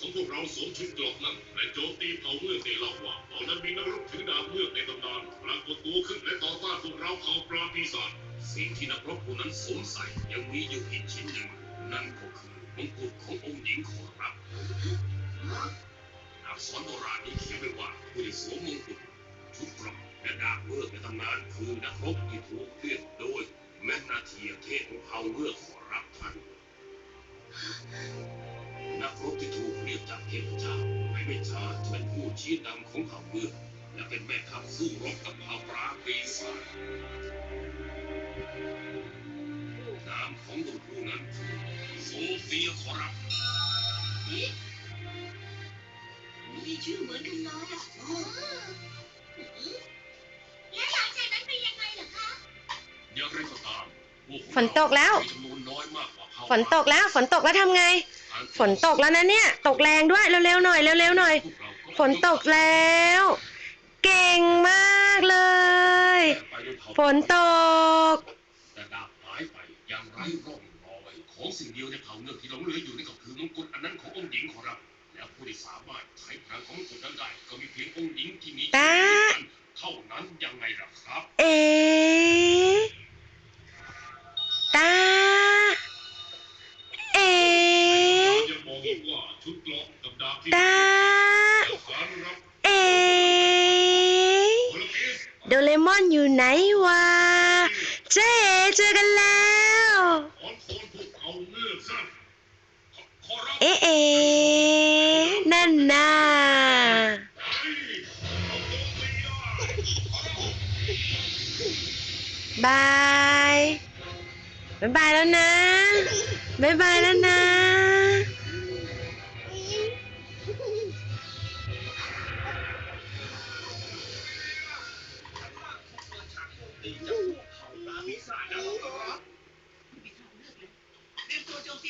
ของพวกเราสวมชุดเกราะนั้นและโจมตีเผ่าเมือกได้เล่าว่าตอนนั้นมีนักรบถือดาบเมือกในตำนานปรากฏตัวขึ้นและต่อต้านพวกเราเผ่าปราปีศาจสิ่งที่นักรบผู้นั้นสวมใส่ยังมีอยู่อีกชิ้นหนึ่ง นั่นก็คือมงกุฎขององค์หญิงขอรับอักษรโบราณนี้เขียนไว้ว่าผู้ที่สวมมงกุฎชุดเกราะและดาบเมือกในตำนานคือนักรบที่ถูกเลือกโดยแมกนาเทียเทพของเผ่าเมือกขอรับท่าน นักรบที่ถูกเรียกจากเทพเจ้าไม่ไม่ช้าจะเป็นผู้ชี้นำของเผ่าเมืองและเป็นแม่ทัพสู้รบกับเผ่าปราปีศาจนามของบุตรผู้นั้นคือโซเฟียขอรับมีชื่อเหมือนกันเลยอะอ๋อแล้วหลังจากนั้นเป็นยังไงเหรอคะอย่างไรก็ตามพวกฝนตกแล้วมีจำน ฝนตกแล้ว ฝนตกแล้วทำไง ฝนตกแล้วนะเนี่ย ตกแรงด้วย เร็วๆหน่อย เร็วๆหน่อยพวกเราก็ฝนตกแล้ว เก่งมากเลยไปด้วยเผ่าฝนตกแต่ดาบหายไปอย่างไร้ร่องรอยของสิ่งเดียวในเผ่าเงือกที่หลงเหลืออยู่นั่นก็คือมงกุฎอันนั้นขององค์หญิงขอรับแล้วผู้ที่สามารถใช้พลังของมงกุฎนั้นได้ก็มีเพียงองค์หญิงที่มีตาเท่านั้นยังไงล่ะครับ เอ๋ ตาเอโอลกิสโดเรมอนอยู่ไหนวะเจ๊เจอกันแล้วเอกซะขอขอรับเอนั่นน่ะบายบายบายแล้วนะบายบายแล้วนะ พวก